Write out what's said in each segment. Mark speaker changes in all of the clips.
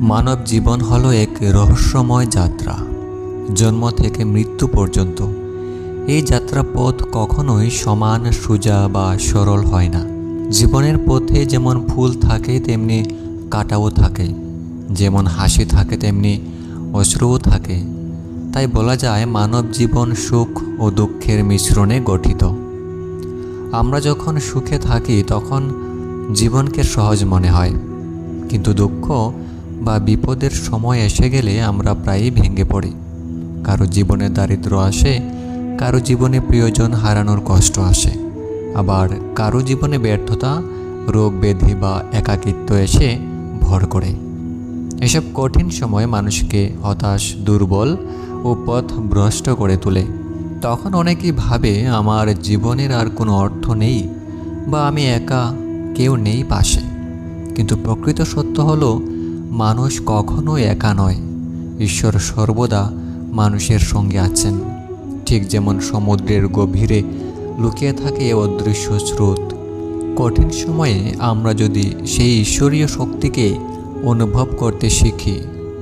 Speaker 1: মানব জীবন হলো এক রহস্যময় যাত্রা। জন্ম থেকে মৃত্যু পর্যন্ত। এই যাত্রা পথ কখনোই সমান, সোজা বা সরল হয় না। জীবনের পথে যেমন ফুল থাকে, তেমনি কাটাও থাকে। যেমন হাসি থাকে, তেমনি অশ্রুও থাকে। তাই বলা যায় মানব জীবন সুখ ও দুঃখের মিশ্রণে গঠিত। আমরা যখন সুখে থাকি, তখন জীবনকে সহজ মনে হয়। কিন্তু দুঃখ বা বিপদের সময় এসে গেলে আমরা প্রায়ই ভেঙে পড়ি। কারও জীবনে দারিদ্র আসে, কারও জীবনে প্রিয়জন হারানোর কষ্ট আসে। আবার কারও জীবনে ব্যর্থতা, রোগ ব্যাধি বা একাকিত্ব এসে ভর করে। এসব কঠিন সময় মানুষকে হতাশ, দুর্বল ও পথ ভ্রষ্ট করে তোলে। তখন অনেকেই ভাবে, আমার জীবনের আর কোনো অর্থ নেই বা আমি একা, কেউ নেই পাশে। কিন্তু প্রকৃত সত্য হলো মানুষ কখনো একা নয়। ঈশ্বর সর্বদা মানুষের সঙ্গে আছেন। ঠিক যেমন সমুদ্রের গভীরে লুকিয়ে থাকে অদৃশ্য স্রোত। কঠিন সময়ে আমরা যদি সেই ঈশ্বরীয় শক্তিকে অনুভব করতে শিখি,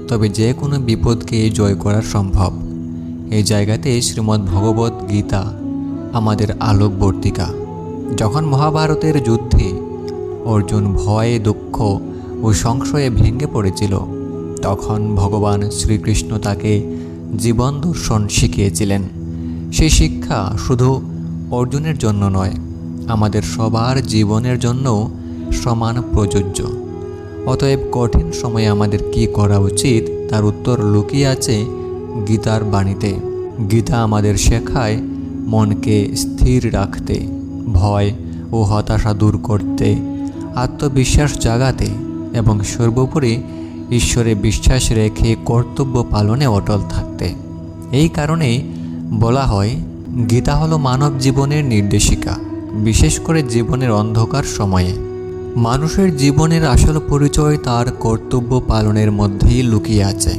Speaker 1: তবে যে কোনো বিপদকে জয় করা সম্ভব। এই জায়গাতে শ্রীমদ্ ভগবত গীতা আমাদের আলোকবর্তিকা। যখন মহাভারতের যুদ্ধে অর্জুন ভয়ে দুঃখ ও সংশয়ে ভেঙে পড়েছিল। তখন ভগবান শ্রীকৃষ্ণ তাকে জীবন দর্শন শিখিয়েছিলেন। সেই শিক্ষা শুধু অর্জুনের জন্য নয়, আমাদের সবার জীবনের জন্যও সমান প্রযোজ্য। অতএব কঠিন সময়ে আমাদের কি করা উচিত তার উত্তর লুকিয়ে আছে গীতার বাণীতে। গীতা আমাদের শেখায় মনকে স্থির রাখতে, ভয় ও হতাশা দূর করতে, আত্মবিশ্বাস জাগাতে এবং সর্বোপরি ঈশ্বরে বিশ্বাস রেখে কর্তব্য পালনে অটল থাকতে। এই কারণেই বলা হয়, গীতা হলো মানব জীবনের নির্দেশিকা, বিশেষ করে জীবনের অন্ধকার সময়ে। মানুষের জীবনের আসল পরিচয় তার কর্তব্য পালনের মধ্যেই লুকিয়ে আছে।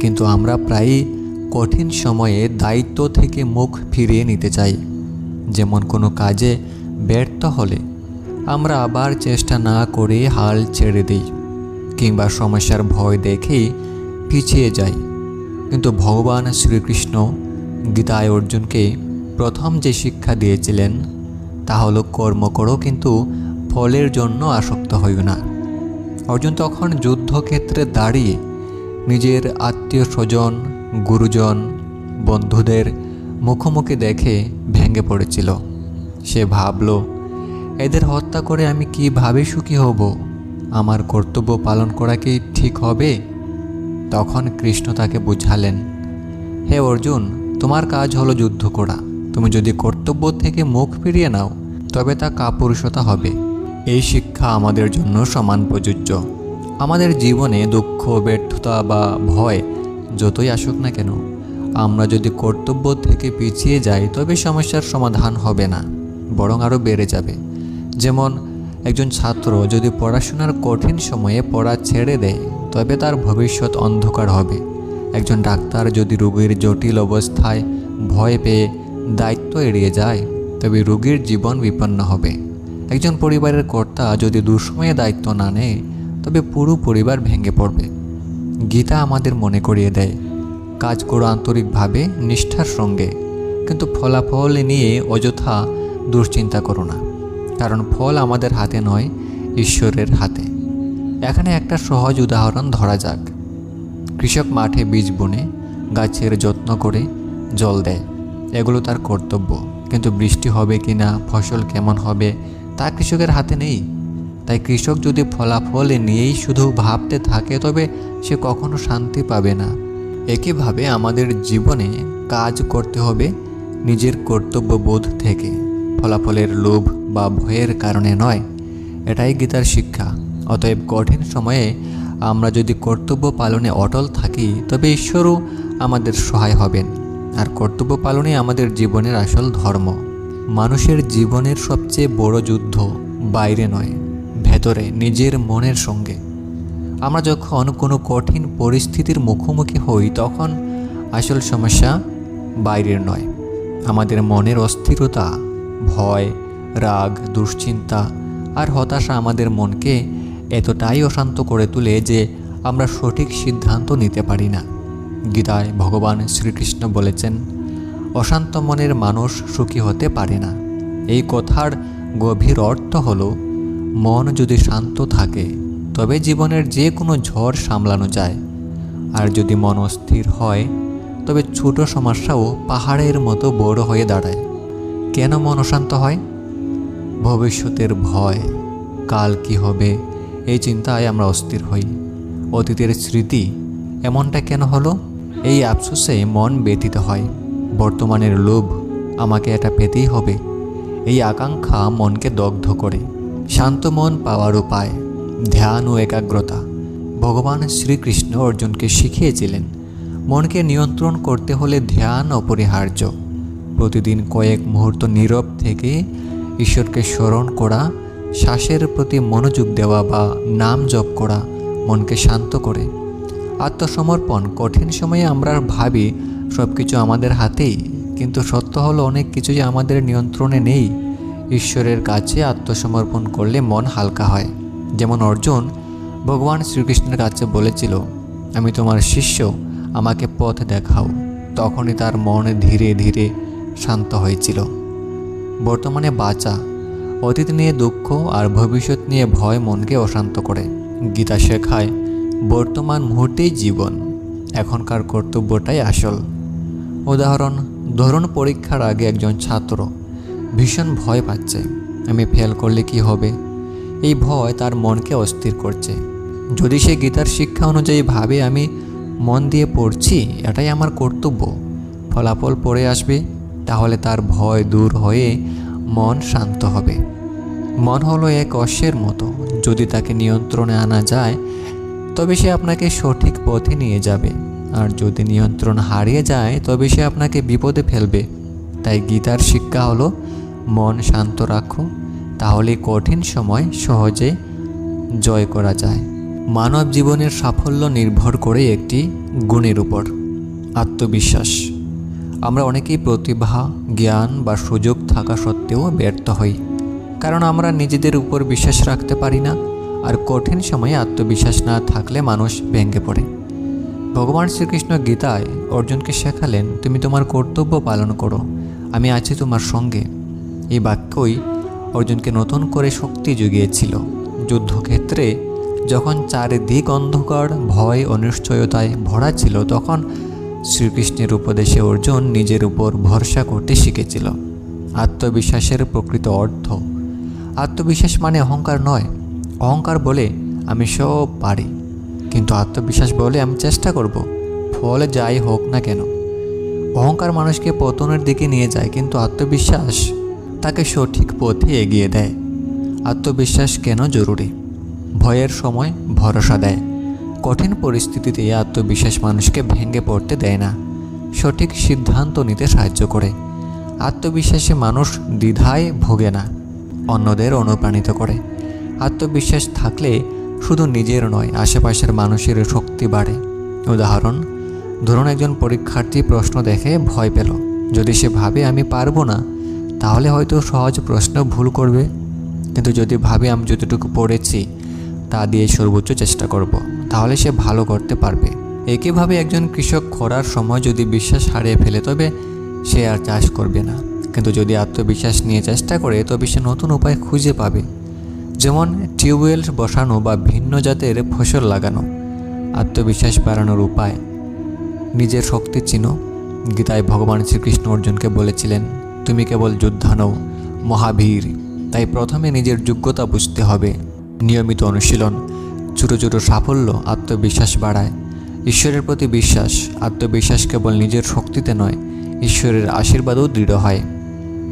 Speaker 1: কিন্তু আমরা প্রায়ই কঠিন সময়ে দায়িত্ব থেকে মুখ ফিরিয়ে নিতে চাই। যেমন কোনো কাজে ব্যর্থ হলে আমরা আবার চেষ্টা না করে হাল ছেড়ে দিই, কিংবা সমস্যার ভয় দেখেই পিছিয়ে যাই। কিন্তু ভগবান শ্রীকৃষ্ণ গীতায় অর্জুনকে প্রথম যে শিক্ষা দিয়েছিলেন, তা হলো কর্ম করো, কিন্তু ফলের জন্য আসক্ত হইও না। অর্জুন তখন যুদ্ধক্ষেত্রে দাঁড়িয়ে নিজের আত্মীয় স্বজন গুরুজন, বন্ধুদের মুখোমুখি দেখে ভেঙে পড়েছিল। সে ভাবল এদের হত্যা করে আমি কীভাবে সুখী হব? আমার কর্তব্য পালন করা কি ঠিক হবে? তখন কৃষ্ণ তাকে বুঝালেন, হে অর্জুন, তোমার কাজ হলো যুদ্ধ করা। তুমি যদি কর্তব্য থেকে মুখ ফিরিয়ে নাও, তবে তা কাপুরুষতা হবে। এই শিক্ষা আমাদের জন্য সমান প্রযোজ্য। আমাদের জীবনে দুঃখ, ব্যর্থতা বা ভয় যতই আসুক না কেন, আমরা যদি কর্তব্য থেকে পিছিয়ে যাই, তবে সমস্যার সমাধান হবে না, বরং আরও বেড়ে যাবে। যেমন একজন ছাত্র যদি পড়াশোনার কঠিন সময়ে পড়া ছেড়ে দেয়, তবে তার ভবিষ্যৎ অন্ধকার হবে। একজন ডাক্তার যদি রোগীর জটিল অবস্থায় ভয় পেয়ে দায়িত্ব এড়িয়ে যায়, তবে রোগীর জীবন বিপন্ন হবে। একজন পরিবারের কর্তা যদি দুঃসময়ে দায়িত্ব না নেয়, তবে পুরো পরিবার ভেঙে পড়বে। গীতা আমাদের মনে করিয়ে দেয়, কাজ করো আন্তরিকভাবে, নিষ্ঠার সঙ্গে। কিন্তু ফলাফল নিয়ে অযথা দুশ্চিন্তা করো না। কারণ ফল আমাদের হাতে নয়, ঈশ্বরের হাতে। এখানে একটা সহজ উদাহরণ ধরা যাক। কৃষক মাঠে বীজ বুনে, গাছের যত্ন করে জল দেয়। এগুলো তার কর্তব্য। কিন্তু বৃষ্টি হবে কি না ফসল কেমন হবে, তা কৃষকের হাতে নেই। তাই কৃষক যদি ফলাফল নিয়েই শুধু ভাবতে থাকে, তবে সে কখনো শান্তি পাবে না। একইভাবে আমাদের জীবনে কাজ করতে হবে নিজের কর্তব্যবোধ থেকে। ফলাফলের লোভ বা ভয়ের কারণে নয়। এটাই গীতার শিক্ষা। অতএব কঠিন সময়ে আমরা যদি কর্তব্য পালনে অটল থাকি, তবে ঈশ্বরও আমাদের সহায় হবেন। আর কর্তব্য পালনে আমাদের জীবনের আসল ধর্ম। মানুষের জীবনের সবচেয়ে বড় যুদ্ধ বাইরে নয়, ভেতরে, নিজের মনের সঙ্গে। আমরা যখন কোনো কঠিন পরিস্থিতির মুখোমুখি হই, তখন আসল সমস্যা বাইরের নয়। আমাদের মনের অস্থিরতা, ভয় রাগ, দুশ্চিন্তা আর হতাশা আমাদের মনকে এতটাই অশান্ত করে তোলে যে আমরা সঠিক সিদ্ধান্ত নিতে পারি না। গীতায় ভগবান শ্রীকৃষ্ণ বলেছেন, অশান্ত মনের মানুষ সুখী হতে পারে না। এই কথার গভীর অর্থ হলো, মন যদি শান্ত থাকে, তবে জীবনের যে কোনো ঝড় সামলানো যায়। আর যদি মন অস্থির হয়, তবে ছোট সমস্যাও পাহাড়ের মতো বড় হয়ে দাঁড়ায়। কেন মন অশান্ত হয়? ভবিষ্যতের ভয়, কাল কি হবে, এই চিন্তায় আমরা অস্থির হই। অতীতের স্মৃতি এমনটা কেন হলো? এই আফসোসে মন ব্যতীত হয়। বর্তমানের লোভ আমাকে এটা পেতেই হবে। এই আকাঙ্ক্ষা মনকে দগ্ধ করে। শান্ত মন পাওয়ার উপায়, ধ্যান ও একাগ্রতা। ভগবান শ্রীকৃষ্ণ অর্জুনকে শিখিয়েছিলেন, মনকে নিয়ন্ত্রণ করতে হলে ধ্যান অপরিহার্য। প্রতিদিন কয়েক মুহূর্ত নীরব থেকে ঈশ্বরকে স্মরণ করা, শ্বাসের প্রতি মনোযোগ দেওয়া বা নাম জপ করা মনকে শান্ত করে। আত্মসমর্পণ কঠিন সময়ে আমরা ভাবি সব কিছু আমাদের হাতেই, কিন্তু সত্য হলো অনেক কিছু যে আমাদের নিয়ন্ত্রণে নেই। ঈশ্বরের কাছে আত্মসমর্পণ করলে মন হালকা হয়। যেমন অর্জুন, ভগবান শ্রীকৃষ্ণের কাছে বলেছিল, আমি তোমার শিষ্য, আমাকে পথ দেখাও। তখনই তার মন ধীরে ধীরে শান্ত হয়েছিল। বর্তমানে বাঁচা, অতীত নিয়ে দুঃখ আর ভবিষ্যৎ নিয়ে ভয় মনকে অশান্ত করে। গীতা শেখায়, বর্তমান মুহূর্তেই জীবন, এখনকার কর্তব্যটাই আসল। উদাহরণ, ধরুন পরীক্ষার আগে একজন ছাত্র ভীষণ ভয় পাচ্ছে, আমি ফেল করলে কি হবে? এই ভয় তার মনকে অস্থির করছে। যদি সে গীতার শিক্ষা অনুযায়ী ভাবে আমি মন দিয়ে পড়ছি, এটাই আমার কর্তব্য, ফলাফল পড়ে আসবে তাহলে তার ভয় দূর হয়ে মন শান্ত হবে। মন হলো এক অশ্বের মতো। যদি তাকে নিয়ন্ত্রণে আনা যায়, তবে সে আপনাকে সঠিক পথে নিয়ে যাবে। আর যদি নিয়ন্ত্রণ হারিয়ে যায়, তবে সে আপনাকে বিপদে ফেলবে। তাই গীতার শিক্ষা হলো, মন শান্ত রাখো তাহলে কঠিন সময় সহজে জয় করা যায়। মানব জীবনের সাফল্য নির্ভর করে একটি গুণের উপর। আত্মবিশ্বাস। আমরা অনেকেই প্রতিভা, জ্ঞান বা সুযোগ থাকা সত্ত্বেও ব্যর্থ হই। কারণ আমরা নিজেদের উপর বিশ্বাস রাখতে পারি না আর কঠিন সময়ে আত্মবিশ্বাস না থাকলে মানুষ ভেঙে পড়ে। ভগবান শ্রীকৃষ্ণ গীতায় অর্জুনকে শেখালেন, তুমি তোমার কর্তব্য পালন করো, আমি আছি তোমার সঙ্গে। এই বাক্যই অর্জুনকে নতুন করে শক্তি জুগিয়েছিল। যুদ্ধক্ষেত্রে যখন চারিদিক অন্ধকার, ভয় অনিশ্চয়তায় ভরা ছিল, তখন শ্রীকৃষ্ণের উপদেশে অর্জুন নিজের উপর ভরসা করতে শিখেছিল। আত্মবিশ্বাসের প্রকৃত অর্থ। আত্মবিশ্বাস মানে অহংকার নয়। অহংকার বলে আমি সব পারি। কিন্তু আত্মবিশ্বাস বলে আমি চেষ্টা করব। ফলে যাই হোক না কেন। অহংকার মানুষকে পতনের দিকে নিয়ে যায়, কিন্তু আত্মবিশ্বাস তাকে সঠিক পথে এগিয়ে দেয়। আত্মবিশ্বাস কেন জরুরি? ভয়ের সময় ভরসা দেয়। কঠিন পরিস্থিতিতে আত্মবিশ্বাস মানুষকে ভেঙে পড়তে দেয় না। সঠিক সিদ্ধান্ত নিতে সাহায্য করে। আত্মবিশ্বাসে মানুষ দ্বিধায় ভোগে না, অন্যদের অনুপ্রাণিত করে। আত্মবিশ্বাস থাকলে শুধু নিজের নয়, আশেপাশের মানুষের শক্তি বাড়ে। উদাহরণ, ধরুন একজন পরীক্ষার্থী প্রশ্ন দেখে ভয় পেল। যদি সে ভাবে আমি পারব না, তাহলে হয়তো সহজ প্রশ্ন ভুল করবে। কিন্তু যদি ভাবে আমি যতটুকু পড়েছি, তা দিয়ে সর্বোচ্চ চেষ্টা করব। তাহলে সে ভালো করতে পারবে। একইভাবে একজন কৃষক খরার সময় যদি বিশ্বাস হারিয়ে ফেলে, তবে সে আর চাষ করবে না। কিন্তু যদি আত্মবিশ্বাস নিয়ে চেষ্টা করে, তবে সে নতুন উপায় খুঁজে পাবে। যেমন টিউবওয়েল বসানো বা ভিন্ন জাতের ফসল লাগানো। আত্মবিশ্বাস বাড়ানোর উপায়। নিজের শক্তি চিনো। গীতায় ভগবান শ্রীকৃষ্ণ অর্জুনকে বলেছিলেন, তুমি কেবল যোদ্ধা নও, মহাবীর। তাই প্রথমে নিজের যোগ্যতা বুঝতে হবে। নিয়মিত অনুশীলন ছোটো ছোটো সাফল্য আত্মবিশ্বাস বাড়ায়। ঈশ্বরের প্রতি বিশ্বাস, আত্মবিশ্বাস কেবল নিজের শক্তিতে নয়, ঈশ্বরের আশীর্বাদও দৃঢ় হয়।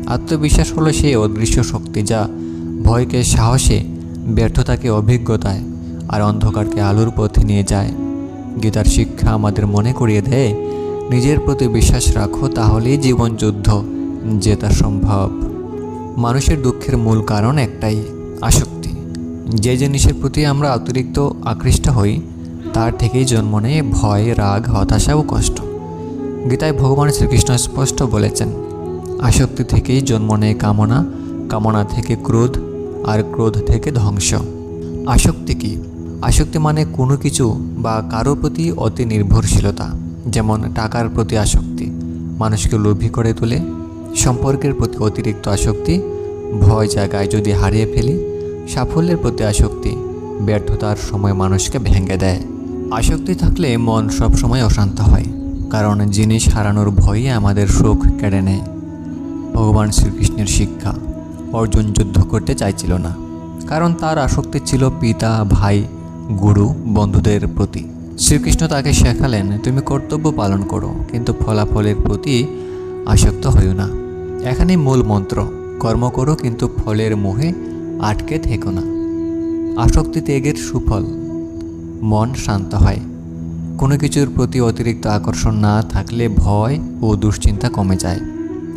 Speaker 1: আত্মবিশ্বাস হলো সেই অদৃশ্য শক্তি যা ভয়কে, সাহসে, ব্যর্থতাকে, অভিজ্ঞতায় আর অন্ধকারকে আলোর পথে নিয়ে যায়। গীতার শিক্ষা আমাদের মনে করিয়ে দেয়, নিজের প্রতি বিশ্বাস রাখো তাহলেই জীবন যুদ্ধ জেতা সম্ভব। মানুষের দুঃখের মূল কারণ একটাই, আসক্তি। যে জিনিসের প্রতি আমরা অতিরিক্ত আকৃষ্ট হই, তার থেকেই জন্ম নেয় ভয়, রাগ, হতাশা ও কষ্ট। গীতায় ভগবান শ্রীকৃষ্ণ স্পষ্ট বলেছেন, আসক্তি থেকেই জন্ম নেয় কামনা কামনা থেকে ক্রোধ, আর ক্রোধ থেকে ধ্বংস। আসক্তি কি? আসক্তি মানে কোনো কিছু বা কারোর প্রতি অতি নির্ভরশীলতা, যেমন টাকার প্রতি আসক্তি, মানুষকে লোভী করে তোলে, সম্পর্কের প্রতি অতিরিক্ত আসক্তি, ভয় জায়গায় যদি হারিয়ে ফেলি সাফল্যের প্রতি আসক্তি, ব্যর্থতার সময় মানুষকে ভেঙে দেয়। আসক্তি থাকলে মন সবসময় অশান্ত হয়, কারণ জিনিস হারানোর ভয়ে আমাদের সুখ কেড়ে নেয়। ভগবান শ্রীকৃষ্ণের শিক্ষা, অর্জুন যুদ্ধ করতে চাইছিল না, কারণ তার আসক্তি ছিল পিতা, ভাই, গুরু, বন্ধুদের প্রতি। শ্রীকৃষ্ণ তাকে শেখালেন, তুমি কর্তব্য পালন করো, কিন্তু ফলাফলের প্রতি আসক্ত হইও না। এখানেই মূল মন্ত্র, কর্ম করো কিন্তু ফলের মোহে আটকে থেকো না। আসক্তি ত্যাগের সুফল। মন শান্ত হয়। কোনো কিছুর প্রতি অতিরিক্ত আকর্ষণ না থাকলে ভয় ও দুশ্চিন্তা কমে যায়।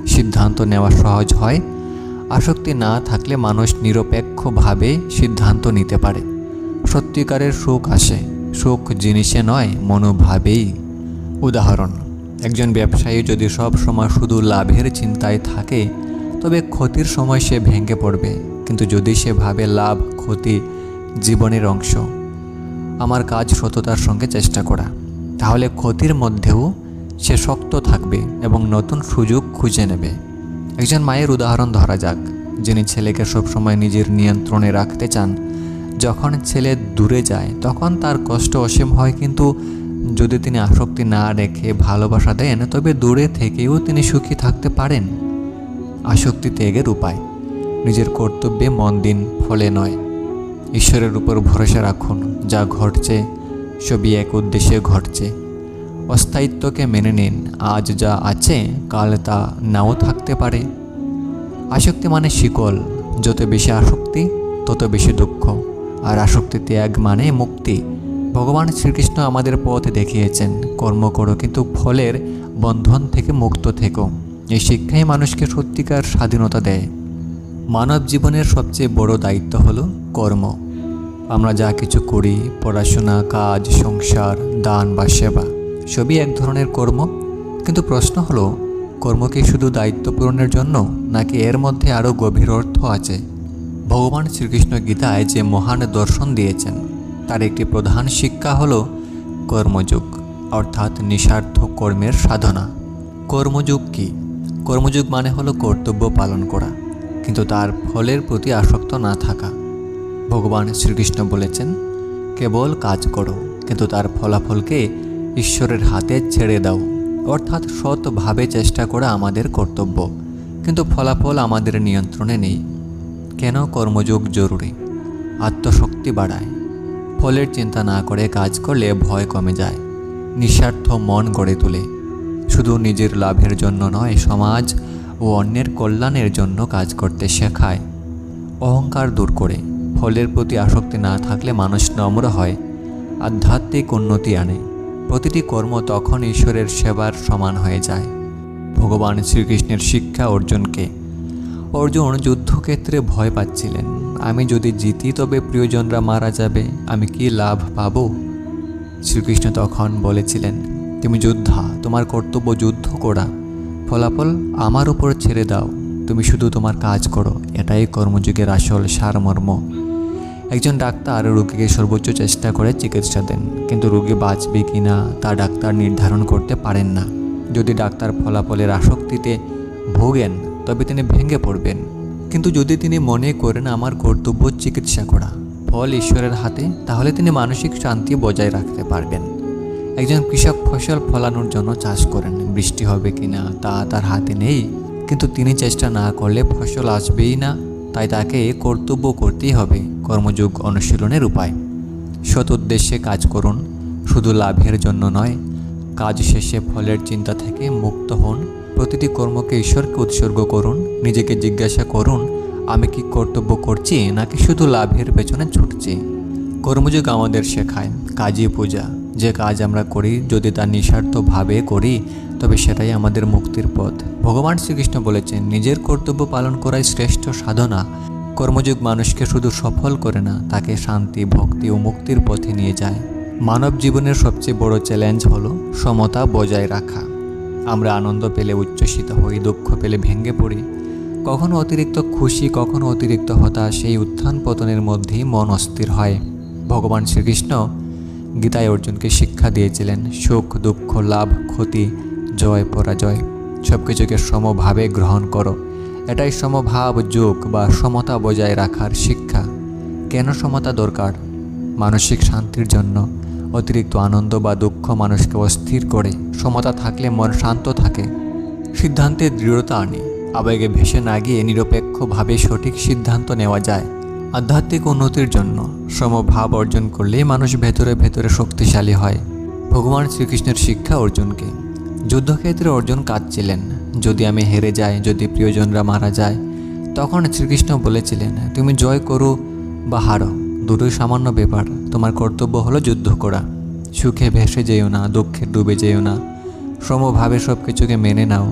Speaker 1: সিদ্ধান্ত নেওয়া সহজ হয়। আসক্তি না থাকলে মানুষ নিরপেক্ষভাবে সিদ্ধান্ত নিতে পারে। সত্যিকারের সুখ আসে। সুখ জিনিসে নয়, মনোভাবেই। উদাহরণ, একজন ব্যবসায়ী যদি সব সময় শুধু লাভের চিন্তায় থাকে, তবে ক্ষতির সময় সে ভেঙে পড়বে। কিন্তু যদি সে ভাবে লাভ, ক্ষতি জীবনের অংশ, আমার কাজ সততার সঙ্গে চেষ্টা করা, তাহলে ক্ষতির মধ্যেও সে শক্ত থাকবে এবং নতুন সুযোগ খুঁজে নেবে। একজন মায়ের উদাহরণ ধরা যাক, যিনি ছেলেকে সবসময় নিজের নিয়ন্ত্রণে রাখতে চান। যখন ছেলে দূরে যায়, তখন তার কষ্ট অসীম হয়, কিন্তু যদি তিনি আসক্তি না রেখে ভালোবাসা দেন, তবে দূরে থেকেও তিনি সুখী থাকতে পারেন। আসক্তি ত্যাগের উপায়। নিজের কর্তব্যে মন দিন, ফলে নয়। ঈশ্বরের উপর ভরসা রাখুন, যা ঘটছে, সবই এক উদ্দেশ্যে ঘটছে। অস্থায়িত্বকে মেনে নিন, আজ যা আছে, কাল তা নাও থাকতে পারে। আসক্তি মানে শিকল, যত বেশি আসক্তি, তত বেশি দুঃখ। আর আসক্তি ত্যাগ মানে মুক্তি। ভগবান শ্রীকৃষ্ণ আমাদের পথ দেখিয়েছেন, কর্ম করো কিন্তু ফলের বন্ধন থেকে মুক্ত থেকো। এই শিক্ষাই মানুষকে সত্যিকার স্বাধীনতা দেয়। মানব জীবনের সবচেয়ে বড় দায়িত্ব হলো কর্ম। আমরা যা কিছু করি, পড়াশোনা, কাজ, সংসার, দান বা সেবা, সবই এক ধরনের কর্ম। কিন্তু প্রশ্ন হলো, কর্ম কি শুধু দায়িত্ব পূরণের জন্য, নাকি এর মধ্যে আরও গভীর অর্থ আছে? ভগবান শ্রীকৃষ্ণ গীতায় যে মহান দর্শন দিয়েছেন, তার একটি প্রধান শিক্ষা হল কর্মযোগ, অর্থাৎ নিঃস্বার্থ কর্মের সাধনা। কর্মযোগ কি? কর্মযোগ মানে হলো কর্তব্য পালন করা। কিন্তু তার ফলের প্রতি আসক্ত না থাকা। ভগবান শ্রীকৃষ্ণ বলেছেন, কেবল কাজ করো, কিন্তু তার ফলাফলকে ঈশ্বরের হাতে ছেড়ে দাও। অর্থাৎ সৎভাবে চেষ্টা করা আমাদের কর্তব্য, কিন্তু ফলাফল আমাদের নিয়ন্ত্রণে নেই। কেন কর্মযোগ জরুরি? আত্মশক্তি বাড়ায়। ফলের চিন্তা না করে কাজ করলে ভয় কমে যায়। নিঃস্বার্থ মন গড়ে তোলে। শুধু নিজের লাভের জন্য নয়, সমাজ ও অন্যের কল্যাণের জন্য কাজ করতে শেখায়। অহংকার দূর করে। ফলের প্রতি আসক্তি না থাকলে মানুষ নম্র হয়, আধ্যাত্মিক উন্নতি আনে। প্রতিটি কর্ম তখন ঈশ্বরের সেবার সমান হয়ে যায়। ভগবান শ্রীকৃষ্ণের শিক্ষা অর্জুনকে। অর্জুন যুদ্ধক্ষেত্রে ভয় পাচ্ছিলেন। আমি যদি জিতি, তবে প্রিয়জনরা মারা যাবে। আমি কি লাভ পাব? শ্রীকৃষ্ণ তখন বলেছিলেন, তুমি যোদ্ধা, তোমার কর্তব্য যুদ্ধ করা। ফলাফল আমার উপর ছেড়ে দাও। তুমি শুধু তোমার কাজ করো। এটাই কর্মযুগের আসল সারমর্ম। একজন ডাক্তার রোগীকে সর্বোচ্চ চেষ্টা করে চিকিৎসা দেন, কিন্তু রোগী বাঁচবে কি না তা ডাক্তার নির্ধারণ করতে পারেন না। যদি ডাক্তার ফলাফলের আসক্তিতে ভোগেন, তবে তিনি ভেঙে পড়বেন। কিন্তু যদি তিনি মনে করেন আমার কর্তব্য চিকিৎসা করা, ফল ঈশ্বরের হাতে, তাহলে তিনি মানসিক শান্তি বজায় রাখতে পারবেন। একজন কৃষক ফসল ফলানোর জন্য চাষ করেন। বৃষ্টি হবে কি না তা তার হাতে নেই। কিন্তু তিনি চেষ্টা না করলে ফসল আসবেই না, তাই তাকে কর্তব্য করতেই হবে কর্মযোগ অনুশীলনের উপায়। সৎ উদ্দেশ্যে কাজ করুন, শুধু লাভের জন্য নয়, কাজ শেষে ফলের চিন্তা থেকে মুক্ত হন, প্রতিটি কর্মকে ঈশ্বরকে উৎসর্গ করুন, নিজেকে জিজ্ঞাসা করুন, আমি কি কর্তব্য করছি নাকি শুধু লাভের পেছনে ছুটছি? কর্মযোগ আমাদের শেখায়, কাজী পূজা। যে কাজ আমরা করি, যদি তা নিঃস্বার্থভাবে করি, তবে সেটাই আমাদের মুক্তির পথ। ভগবান শ্রীকৃষ্ণ বলেছেন, নিজের কর্তব্য পালন করাই শ্রেষ্ঠ সাধনা। কর্মযোগ মানুষকে শুধু সফল করে না, তাকে শান্তি, ভক্তি ও মুক্তির পথে নিয়ে যায়। মানব জীবনের সবচেয়ে বড় চ্যালেঞ্জ হলো সমতা বজায় রাখা। আমরা আনন্দ পেলে উচ্ছ্বসিত হই, দুঃখ পেলে ভেঙে পড়ি। কখনো অতিরিক্ত খুশি, কখনো অতিরিক্ত হতাশ, এই উত্থান পতনের মধ্যেই মন অস্থির হয়। ভগবান শ্রীকৃষ্ণ গীতায় অর্জুনকে শিক্ষা দিয়েছিলেন, সুখ, দুঃখ, লাভ, ক্ষতি, জয়, পরাজয়। সব কিছুকে সমভাবে গ্রহণ করো। এটাই সমভাব যোগ বা সমতা বজায় রাখার শিক্ষা। কেন সমতা দরকার? মানসিক শান্তির জন্য। অতিরিক্ত আনন্দ বা দুঃখ মানুষকে অস্থির করে। সমতা থাকলে মন শান্ত থাকে। সিদ্ধান্তে দৃঢ়তা আনে। আবেগে ভেসে না গিয়ে নিরপেক্ষভাবে সঠিক সিদ্ধান্ত নেওয়া যায়। আধ্যাত্মিক উন্নতির জন্য সমভাব অর্জন করলে মানুষ ভেতরে ভেতরে শক্তিশালী হয়। ভগবান শ্রীকৃষ্ণের শিক্ষা অর্জুনকে। যুদ্ধক্ষেত্রে অর্জুন কাঁদছিলেন। যদি আমি হেরে যাই, যদি প্রিয়জনরা মারা যায়, তখন শ্রীকৃষ্ণ বলেছিলেন, তুমি জয় করো বা হারো। দুটোই সামান্য ব্যাপার। তোমার কর্তব্য হলো যুদ্ধ করা। সুখে ভেসে যেও না, দুঃখে ডুবে যেও না। সমভাবে সব কিছুকে মেনে নাও।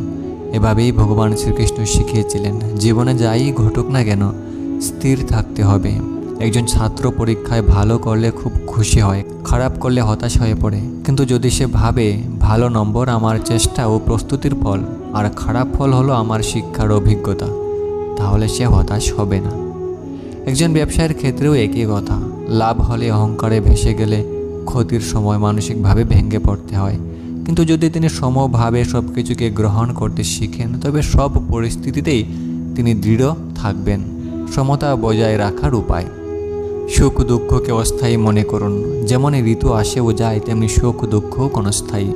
Speaker 1: এভাবেই ভগবান শ্রীকৃষ্ণ শিখিয়েছিলেন, জীবনে যাই ঘটুক না কেন স্থির থাকতে হবে। একজন ছাত্র পরীক্ষায় ভালো করলে খুব খুশি হয়, খারাপ করলে হতাশ হয়ে পড়ে। কিন্তু যদি সে ভাবে, ভালো নম্বর আমার চেষ্টা ও প্রস্তুতির ফল, আর খারাপ ফল হলো আমার শিক্ষার অভিজ্ঞতা, তাহলে সে হতাশ হবে না। একজন ব্যবসায়ের ক্ষেত্রেও একই কথা। লাভ হলে অহংকারে ভেসে গেলে ক্ষতির সময় মানসিকভাবে ভেঙে পড়তে হয়। কিন্তু যদি তিনি সমভাবে সব কিছুকে গ্রহণ করতে শিখেন, তবে সব পরিস্থিতিতেই তিনি দৃঢ় থাকবেন। সমতা বজায় রাখার উপায়। সুখ দুঃখকে অস্থায়ী মনে করুন। যেমন ঋতু আসে ও যায়, তেমনি সুখ দুঃখও ক্ষণস্থায়ী।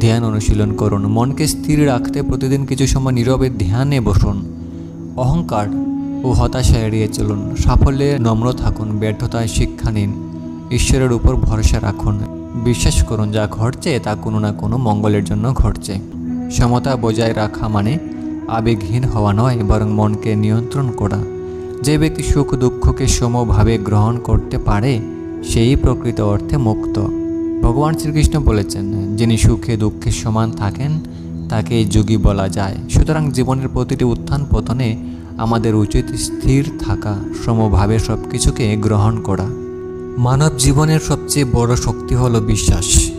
Speaker 1: ধ্যান অনুশীলন করুন। মনকে স্থির রাখতে প্রতিদিন কিছু সময় নীরবে ধ্যানে বসুন। অহংকার ও হতাশা এড়িয়ে চলুন। সাফল্যে নম্র থাকুন। ব্যর্থতায় শিক্ষা নিন। ঈশ্বরের উপর ভরসা রাখুন। বিশ্বাস করুন, যা ঘটছে তা কোনো না কোনো মঙ্গলের জন্য ঘটছে। সমতা বজায় রাখা মানে আবেগহীন হওয়া নয়, বরং মনকে নিয়ন্ত্রণ করা। যে ব্যক্তি সুখ দুঃখকে সমভাবে গ্রহণ করতে পারে, সেই প্রকৃত অর্থে মুক্ত। ভগবান শ্রীকৃষ্ণ বলেছেন, যিনি সুখে দুঃখে সমান থাকেন তাকে যোগী বলা যায়। সুতরাং জীবনের প্রতিটি উত্থান পতনে আমাদের উচিত স্থির থাকা, সমভাবে সব কিছুকে গ্রহণ করা। মানব জীবনের সবচেয়ে বড় শক্তি হলো বিশ্বাস।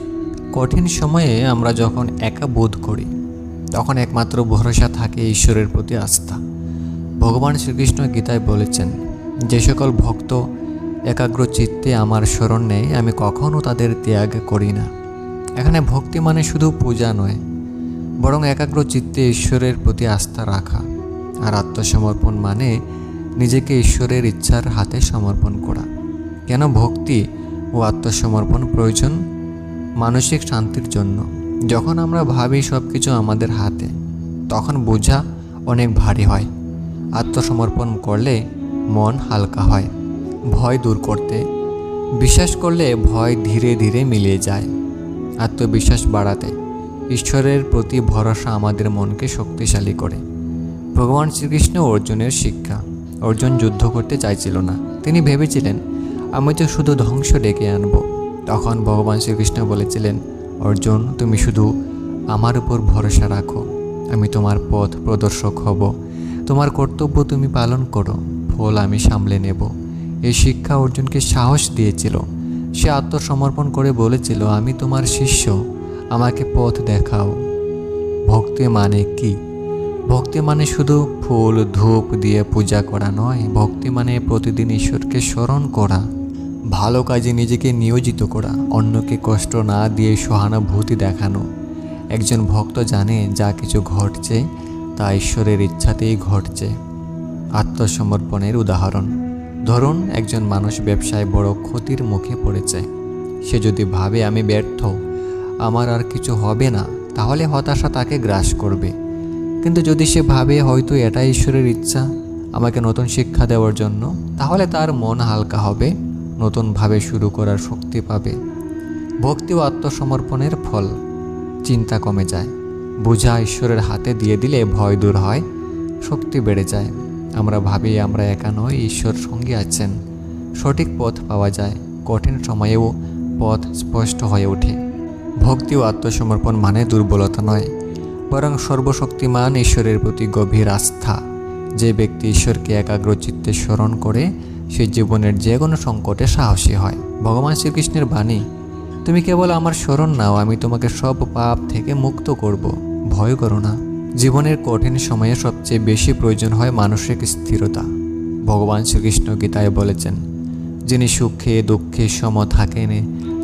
Speaker 1: কঠিন সময়ে আমরা যখন একা বোধ করি, তখন একমাত্র ভরসা থাকে ঈশ্বরের প্রতি আস্থা। ভগবান শ্রীকৃষ্ণ গীতায় বলেছেন, যে সকল ভক্ত একাগ্র চিত্তে আমার স্মরণ নেই আমি কখনও তাদের ত্যাগ করি না। এখানে ভক্তি মানে শুধু পূজা নয়, বরং একাগ্র চিত্তে ঈশ্বরের প্রতি আস্থা রাখা। আর আত্মসমর্পণ মানে নিজেকে ঈশ্বরের ইচ্ছার হাতে সমর্পণ করা। কেন ভক্তি ও আত্মসমর্পণ প্রয়োজন? মানসিক শান্তির জন্য। যখন আমরা ভাবি সব কিছু আমাদের হাতে, তখন বোঝা অনেক ভারী হয়। আত্মসমর্পণ করলে মন হালকা হয়, ভয় দূর করতে। বিশ্বাস করলে ভয় ধীরে ধীরে মিলিয়ে যায়, আত্মবিশ্বাস বাড়াতে। ঈশ্বরের প্রতি ভরসা আমাদের মনকে শক্তিশালী করে। ভগবান শ্রীকৃষ্ণ অর্জুনের শিক্ষা। অর্জুন যুদ্ধ করতে চাইছিল না। তিনি ভেবেছিলেন, আমি তো শুধু ধ্বংস ডেকে আনব। তখন ভগবান শ্রীকৃষ্ণ বলেছিলেন, অর্জুন, তুমি শুধু আমার উপর ভরসা রাখো। আমি তোমার পথ প্রদর্শক হব। তোমার কর্তব্য তুমি পালন করো, ফল আমি সামলে নেব। এই শিক্ষা অর্জুনকে সাহস দিয়েছিল। সে আত্মসমর্পণ করে বলেছিল, আমি তোমার শিষ্য, আমাকে পথ দেখাও। ভক্তি মানে কি? ভক্তি মানে শুধু ফুল, ধূপ দিয়ে পূজা করা নয়, ভক্তি মানে প্রতিদিন ঈশ্বরকে স্মরণ করা, ভালো কাজে নিজেকে নিয়োজিত করা, অন্যকে কষ্ট না দিয়ে সহানুভূতি দেখানো। একজন ভক্ত জানে যা কিছু ঘটছে তা ঈশ্বরের ইচ্ছাতেই ঘটছে। আত্মসমর্পণের উদাহরণ। ধরুন, একজন মানুষ ব্যবসায় বড় ক্ষতির মুখে পড়েছে। সে যদি ভাবে, আমি ব্যর্থ, আমার আর কিছু হবে না, তাহলে হতাশা তাকে গ্রাস করবে। কিন্তু যদি সে ভাবে, হয়তো এটাই ঈশ্বরের ইচ্ছা, আমাকে নতুন শিক্ষা দেওয়ার জন্য, তাহলে তার মন হালকা হবে নতুনভাবে শুরু করার শক্তি পাবে। ভক্তি ও আত্মসমর্পণের ফল, চিন্তা কমে যায়। বোঝা ঈশ্বরের হাতে দিয়ে দিলে ভয় দূর হয়, শক্তি বেড়ে যায়। আমরা ভাবি আমরা একা নই, ঈশ্বর সঙ্গে আছেন। সঠিক পথ পাওয়া যায়, কঠিন সময়েও পথ স্পষ্ট হয়ে ওঠে। ভক্তি ও আত্মসমর্পণ মানে দুর্বলতা নয়, বরং সর্বশক্তিমান ঈশ্বরের প্রতি গভীর আস্থা। যে ব্যক্তি ঈশ্বরকে একাগ্রচিত্তে স্মরণ করে, সে জীবনের যে কোনো সংকটে সাহসী হয়। ভগবান শ্রীকৃষ্ণের বাণী তুমি কেবল আমার স্মরণ নাও, আমি তোমাকে সব পাপ থেকে মুক্ত করব। ভয় করো না। জীবনের কঠিন সময়ে সবচেয়ে বেশি প্রয়োজন হয় মানসিক স্থিরতা। ভগবান শ্রীকৃষ্ণ গীতায় বলেছেন, যিনি সুখে, দুঃখে সম থাকেন,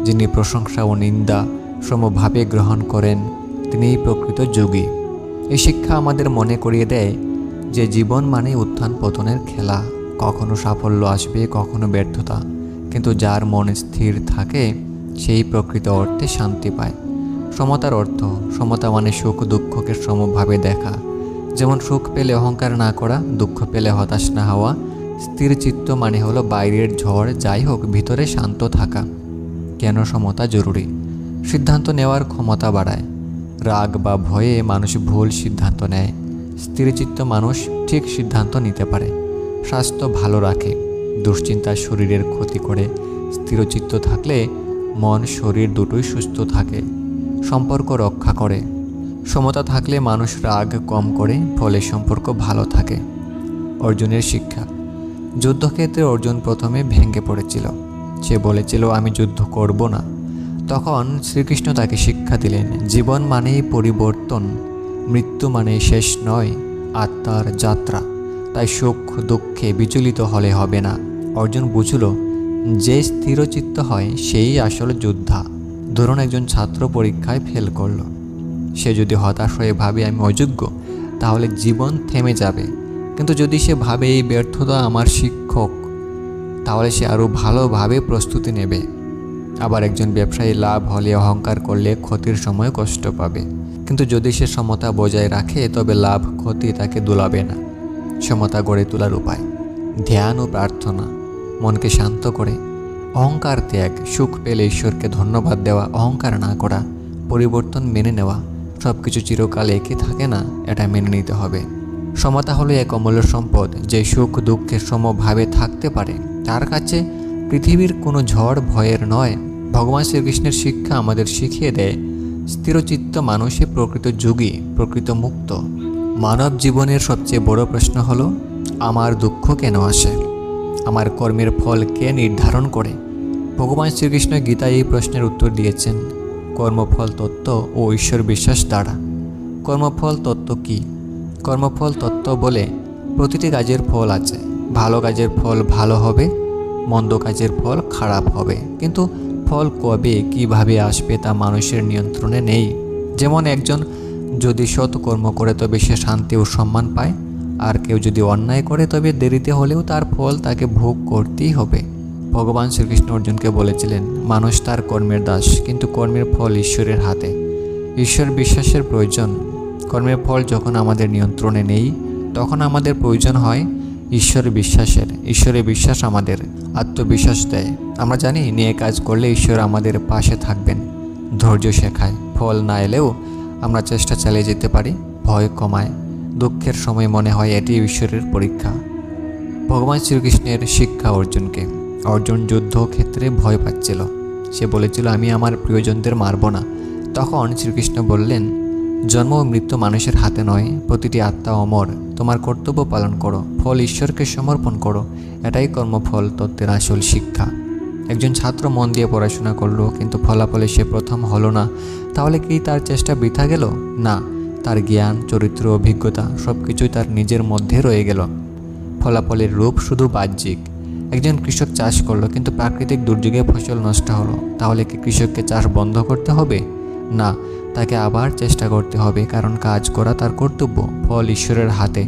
Speaker 1: যিনি প্রশংসা ও নিন্দা সমভাবে গ্রহণ করেন, তিনিই প্রকৃত যোগী। এই শিক্ষা আমাদের মনে করিয়ে দেয় যে জীবন মানে উত্থান পতনের খেলা। কখনো সাফল্য আসবে, কখনো ব্যর্থতা। কিন্তু যার মন স্থির থাকে সেই প্রকৃত অর্থে শান্তি পায়। সমতার অর্থ, সমতা মানে সুখ দুঃখকে সমভাবে দেখা। যেমন সুখ পেলে অহংকার না করা, দুঃখ পেলে হতাশ না হওয়া, স্থির চিত্ত মানে হলো বাইরের ঝড়, যাই হোক ভিতরে শান্ত থাকা। কেন সমতা জরুরি? সিদ্ধান্ত নেওয়ার ক্ষমতা বাড়ায়। রাগ বা ভয়ে মানুষ ভুল সিদ্ধান্ত নেয়। স্থিরচিত্ত মানুষ ঠিক সিদ্ধান্ত নিতে পারে। স্বাস্থ্য ভালো রাখে। দুশ্চিন্তা শরীরের ক্ষতি করে। স্থিরচিত্ত থাকলে মন, শরীর দুটোই সুস্থ থাকে, সম্পর্ক রক্ষা করে। সমতা থাকলে মানুষ রাগ কম করে, ফলে সম্পর্ক ভালো থাকে। অর্জুনের শিক্ষা, যুদ্ধক্ষেত্রে অর্জুন প্রথমে ভেঙে পড়েছিল। সে বলেছিল, আমি যুদ্ধ করব না। তখন শ্রীকৃষ্ণ তাকে শিক্ষা দিলেন, জীবন মানেই পরিবর্তন, মৃত্যু মানে শেষ নয়, আত্মার যাত্রা। তাই সুখ দুঃখে বিচলিত হলে হবে না। অর্জুন বুঝল যে স্থিরচিত্ত হয়, সেই আসলে যোদ্ধা। ধরুন একজন ছাত্র পরীক্ষায় ফেল করল। সে যদি হতাশ হয়ে ভাবে আমি অযোগ্য, তাহলে জীবন থেমে যাবে। কিন্তু যদি সে ভাবে এই ব্যর্থতা আমার শিক্ষক, তাহলে সে আরও ভালোভাবে প্রস্তুতি নেবে। আবার একজন ব্যবসায়ী লাভ হলে অহংকার করলে ক্ষতির সময় কষ্ট পাবে। কিন্তু যদি সে সমতা বজায় রাখে, তবে লাভ ক্ষতি তাকে দুলাবে না। সমতা গড়ে তোলার উপায়, ধ্যান ও প্রার্থনা। মনকে শান্ত করে। অহংকার ত্যাগ, সুখ পেলে ঈশ্বরকে ধন্যবাদ দেওয়া, অহংকার না করা, পরিবর্তন মেনে নেওয়া সব কিছু চিরকাল একই থাকে না, এটা মেনে নিতে হবে। সমতা হলো এক অমূল্য সম্পদ, যে সুখ দুঃখের সমভাবে থাকতে পারে। তার কাছে পৃথিবীর কোনো ঝড় ভয়ের নয়। ভগবান শ্রীকৃষ্ণের শিক্ষা আমাদের শিখিয়ে দেয়, স্থিরচিত্ত মানুষই প্রকৃত যোগী, প্রকৃত মুক্ত। মানব জীবনের সবচেয়ে বড় প্রশ্ন হলো, আমার দুঃখ কেন আসে? আমার কর্মের ফল কে নির্ধারণ করে? ভগবান শ্রীকৃষ্ণ গীতায় এই প্রশ্নের উত্তর দিয়েছেন, কর্মফল তত্ত্ব ও ঈশ্বর বিশ্বাস দ্বারা। কর্মফল তত্ত্ব কী? কর্মফল তত্ত্ব বলে প্রতিটি কাজের ফল আছে, ভালো কাজের ফল ভালো হবে, মন্দ কাজের ফল খারাপ হবে। কিন্তু ফল কবে, কীভাবে আসবে তা মানুষের নিয়ন্ত্রণে নেই। যেমন একজন যদি সৎ কর্ম করে তবে সে শান্তি ও সম্মান পায় আর কেউ যদি অন্যায় করে, তবে দেরিতে হলেও তার ফল তাকে ভোগ করতেই হবে। ভগবান শ্রীকৃষ্ণ অর্জুনকে বলেছিলেন, মানুষ তার কর্মের দাস, কিন্তু কর্মের ফল ঈশ্বরের হাতে। ঈশ্বর বিশ্বাসের প্রয়োজন। কর্মের ফল যখন আমাদের নিয়ন্ত্রণে নেই, তখন আমাদের প্রয়োজন হয় ঈশ্বর বিশ্বাসের। ঈশ্বরের বিশ্বাস আমাদের, আত্মবিশ্বাস দেয়। আমরা জানি, নিয়ে কাজ করলে ঈশ্বর আমাদের পাশে থাকবেন। ধৈর্য শেখায়। ফল না এলেও আমরা চেষ্টা চালিয়ে যেতে পারি। ভয় কমায়। দুঃখের সময় মনে হয় এটি ঈশ্বরের পরীক্ষা। ভগবান শ্রীকৃষ্ণের শিক্ষা অর্জুনকে। অর্জুন যুদ্ধ ক্ষেত্রে ভয় পাচ্ছিল। সে বলেছিল, আমি আমার প্রিয়জনদের মারব না। তখন শ্রীকৃষ্ণ বললেন, জন্ম ও মৃত্যু মানুষের হাতে নয়, প্রতিটি আত্মা অমর। তোমার কর্তব্য পালন করো, ফল ঈশ্বরকে সমর্পণ করো। এটাই কর্মফল, তত্ত্বের আসল শিক্ষা। একজন ছাত্র মন দিয়ে পড়াশোনা করল, কিন্তু ফলাফলে সে প্রথম হলো না। তাহলে কি তার চেষ্টা বৃথা গেল? না। তার জ্ঞান, চরিত্র, অভিজ্ঞতা সব কিছুই তার নিজের মধ্যে রয়ে গেল। ফলাফলের রূপ শুধু বাহ্যিক। একজন কৃষক চাষ করল, কিন্তু প্রাকৃতিক দুর্যোগে ফসল নষ্ট হলো। তাহলে কি কৃষককে চাষ বন্ধ করতে হবে? না, তাকে আবার চেষ্টা করতে হবে, কারণ কাজ করা তার কর্তব্য, ফল ঈশ্বরের হাতে।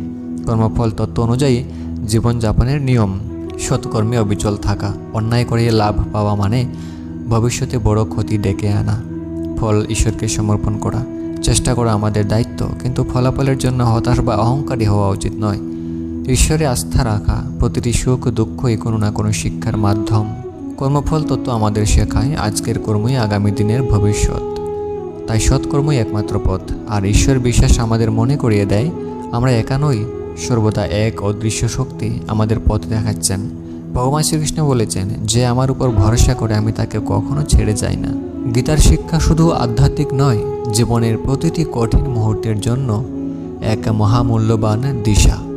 Speaker 1: কর্মফল তত্ত্ব অনুযায়ী জীবনযাপনের নিয়ম। সৎকর্মে অবিচল থাকা, অন্যায় করে লাভ পাওয়া মানে ভবিষ্যতে বড় ক্ষতি ডেকে আনা। ফল ঈশ্বরকে সমর্পণ করা। চেষ্টা করা আমাদের দায়িত্ব, কিন্তু ফলাফলের জন্য হতাশ বা অহংকারী হওয়া উচিত নয়। ঈশ্বরে আস্থা রাখা, প্রতিটি সুখ দুঃখই কোনো না কোনো শিক্ষার মাধ্যম। কর্মফল তত্ত্ব আমাদের শেখায়, আজকের কর্মই আগামী দিনের ভবিষ্যৎ। তাই সৎকর্মই একমাত্র পথ, আর ঈশ্বর বিশ্বাস আমাদের মনে করিয়ে দেয়, আমরা একানই সর্বদা এক অদৃশ্য শক্তি আমাদের পথ দেখাচ্ছেন। ভগবান শ্রীকৃষ্ণ বলেছেন, যে আমার উপর ভরসা করে আমি তাকে কখনো ছেড়ে যাই না। গীতার শিক্ষা শুধু আধ্যাত্মিক নয় জীবনের প্রতিটি কঠিন মুহূর্তের জন্য এক মহামূল্যবান দিশা।